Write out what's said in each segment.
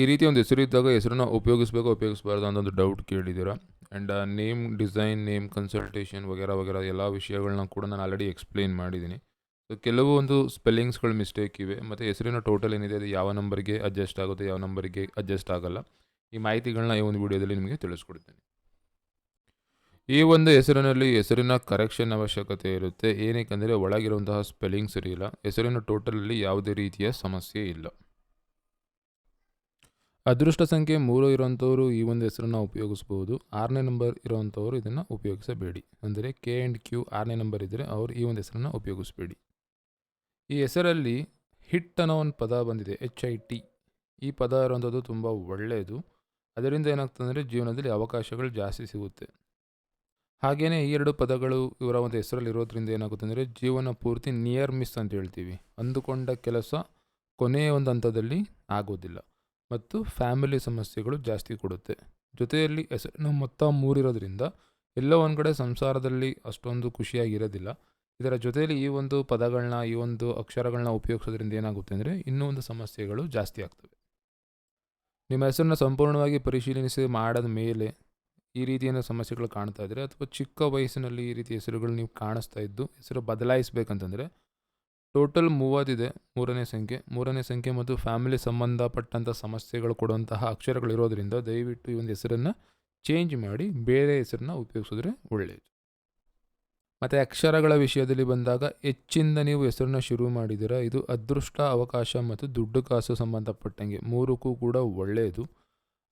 ಈ ರೀತಿ ಒಂದು ಹೆಸರು ಇದ್ದಾಗ ಹೆಸರನ್ನ ಉಪಯೋಗಿಸ್ಬೇಕು, ಉಪಯೋಗಿಸಬಾರ್ದು ಅಂತ ಒಂದು ಡೌಟ್ ಕೇಳಿದ್ದೀರಾ? And name design name consultation ವಗೇರ ವಗೇರ ಎಲ್ಲ ವಿಷಯಗಳನ್ನ ಕೂಡ ನಾನು ಆಲ್ರೆಡಿ ಎಕ್ಸ್ಪ್ಲೇನ್ ಮಾಡಿದ್ದೀನಿ. ಸೊ ಕೆಲವು ಒಂದು ಸ್ಪೆಲ್ಲಿಂಗ್ಸ್ಗಳು ಮಿಸ್ಟೇಕ್ ಇವೆ. ಮತ್ತು ಹೆಸರಿನ ಟೋಟಲ್ ಏನಿದೆ, ಅದು ಯಾವ ನಂಬರ್ಗೆ ಅಡ್ಜಸ್ಟ್ ಆಗುತ್ತೆ, ಯಾವ ನಂಬರ್ಗೆ ಅಡ್ಜಸ್ಟ್ ಆಗಲ್ಲ. ಈ ಮಾಹಿತಿಗಳನ್ನ ಈ ಒಂದು ವಿಡಿಯೋದಲ್ಲಿ ನಿಮಗೆ ತಿಳಿಸ್ಕೊಡ್ತೀನಿ. ಈ ಒಂದು ಹೆಸರಿನಲ್ಲಿ ಹೆಸರಿನ ಕರೆಕ್ಷನ್ ಅವಶ್ಯಕತೆ ಇರುತ್ತೆ. ಏನಕ್ಕೆಂದರೆ ಒಳಗಿರುವಂತಹ ಸ್ಪೆಲ್ಲಿಂಗ್ ಸರಿ ಇಲ್ಲ ಹೆಸರಿನ ಟೋಟಲಲ್ಲಿ ಯಾವುದೇ ರೀತಿಯ ಸಮಸ್ಯೆ ಇಲ್ಲ. ಅದೃಷ್ಟ ಸಂಖ್ಯೆ ಮೂರು ಇರುವಂಥವರು ಈ ಒಂದು ಹೆಸರನ್ನು ಉಪಯೋಗಿಸ್ಬೋದು. ಆರನೇ ನಂಬರ್ ಇರೋವಂಥವ್ರು ಇದನ್ನು ಉಪಯೋಗಿಸಬೇಡಿ. ಅಂದರೆ ಕೆ ಆ್ಯಂಡ್ ಕ್ಯೂ ಆರನೇ ನಂಬರ್ ಇದ್ದರೆ ಅವರು ಈ ಒಂದು ಹೆಸರನ್ನು ಉಪಯೋಗಿಸಬೇಡಿ. ಈ ಹೆಸರಲ್ಲಿ ಹಿಟ್ ಅನ್ನೋ ಒಂದು ಪದ ಬಂದಿದೆ ಎಚ್ ಐ ಟಿ ಈ ಪದ ಇರುವಂಥದ್ದು ತುಂಬ ಒಳ್ಳೆಯದು. ಅದರಿಂದ ಏನಾಗ್ತದೆ ಅಂದರೆ ಜೀವನದಲ್ಲಿ ಅವಕಾಶಗಳು ಜಾಸ್ತಿ ಸಿಗುತ್ತೆ. ಹಾಗೆಯೇ ಈ ಎರಡು ಪದಗಳು ಇವರ ಒಂದು ಹೆಸರಲ್ಲಿ ಇರೋದ್ರಿಂದ ಏನಾಗುತ್ತೆ ಅಂದರೆ ಜೀವನ ಪೂರ್ತಿ ನಿಯರ್ ಮಿಸ್ ಅಂತ ಹೇಳ್ತೀವಿ. ಅಂದುಕೊಂಡ ಕೆಲಸ ಕೊನೆಯ ಒಂದು ಹಂತದಲ್ಲಿ ಆಗೋದಿಲ್ಲ. ಮತ್ತು ಫ್ಯಾಮಿಲಿ ಸಮಸ್ಯೆಗಳು ಜಾಸ್ತಿ ಕೊಡುತ್ತೆ. ಜೊತೆಯಲ್ಲಿ ಹೆಸರಿನ ಮೊತ್ತ ಮೂರಿರೋದ್ರಿಂದ ಎಲ್ಲೋ ಒಂದು ಕಡೆ ಸಂಸಾರದಲ್ಲಿ ಅಷ್ಟೊಂದು ಖುಷಿಯಾಗಿರೋದಿಲ್ಲ. ಇದರ ಜೊತೆಯಲ್ಲಿ ಈ ಒಂದು ಪದಗಳನ್ನ ಈ ಒಂದು ಅಕ್ಷರಗಳನ್ನ ಉಪಯೋಗಿಸೋದ್ರಿಂದ ಏನಾಗುತ್ತೆ ಅಂದರೆ ಇನ್ನೂ ಒಂದು ಸಮಸ್ಯೆಗಳು ಜಾಸ್ತಿ ಆಗ್ತವೆ. ನಿಮ್ಮ ಹೆಸರನ್ನ ಸಂಪೂರ್ಣವಾಗಿ ಪರಿಶೀಲಿಸಿ ಮಾಡದ ಮೇಲೆ ಈ ರೀತಿಯ ಸಮಸ್ಯೆಗಳು ಕಾಣ್ತಾ ಇದ್ದರೆ ಅಥವಾ ಚಿಕ್ಕ ವಯಸ್ಸಿನಲ್ಲಿ ಈ ರೀತಿ ಹೆಸರುಗಳು ನೀವು ಕಾಣಿಸ್ತಾ ಇದ್ದು, ಹೆಸರು ಬದಲಾಯಿಸಬೇಕಂತಂದರೆ ಟೋಟಲ್ ಮೂವತ್ತಿದೆ, ಮೂರನೇ ಸಂಖ್ಯೆ. ಮೂರನೇ ಸಂಖ್ಯೆ ಮತ್ತು ಫ್ಯಾಮಿಲಿ ಸಂಬಂಧಪಟ್ಟಂಥ ಸಮಸ್ಯೆಗಳು ಕೊಡುವಂತಹ ಅಕ್ಷರಗಳಿರೋದ್ರಿಂದ ದಯವಿಟ್ಟು ಈ ಒಂದು ಹೆಸರನ್ನು ಚೇಂಜ್ ಮಾಡಿ ಬೇರೆ ಹೆಸರನ್ನ ಉಪಯೋಗಿಸಿದ್ರೆ ಒಳ್ಳೆಯದು ಮತ್ತು ಅಕ್ಷರಗಳ ವಿಷಯದಲ್ಲಿ ಬಂದಾಗ ಹೆಚ್ಚಿಂದ ನೀವು ಹೆಸರನ್ನ ಶುರು ಮಾಡಿದ್ದೀರಾ, ಇದು ಅದೃಷ್ಟ, ಅವಕಾಶ ಮತ್ತು ದುಡ್ಡು ಕಾಸು ಸಂಬಂಧಪಟ್ಟಂಗೆ ಮೂರಕ್ಕೂ ಕೂಡ ಒಳ್ಳೆಯದು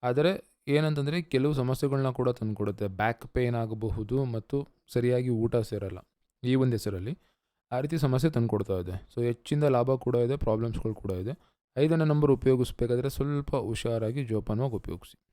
ಆದರೆ ಏನಂತಂದರೆ ಕೆಲವು ಸಮಸ್ಯೆಗಳನ್ನ ಕೂಡ ತಂದುಕೊಡುತ್ತೆ. ಬ್ಯಾಕ್ ಪೇನ್ ಆಗಬಹುದು ಮತ್ತು ಸರಿಯಾಗಿ ಊಟ ಸೇರಲ್ಲ ಈ ಒಂದು ಹೆಸರಲ್ಲಿ. ಆ ರೀತಿ ಸಮಸ್ಯೆ ತಂದುಕೊಡ್ತಾ ಇದೆ. ಸೊ ಹೆಚ್ಚಿಂದ ಲಾಭ ಕೂಡ ಇದೆ ಪ್ರಾಬ್ಲಮ್ಸ್ಗಳು ಕೂಡ ಇದೆ. ಐದನೇ ನಂಬರ್ ಉಪಯೋಗಿಸ್ಬೇಕಾದ್ರೆ ಸ್ವಲ್ಪ ಹುಷಾರಾಗಿ ಜೋಪಾನವಾಗಿ ಉಪಯೋಗಿಸಿ.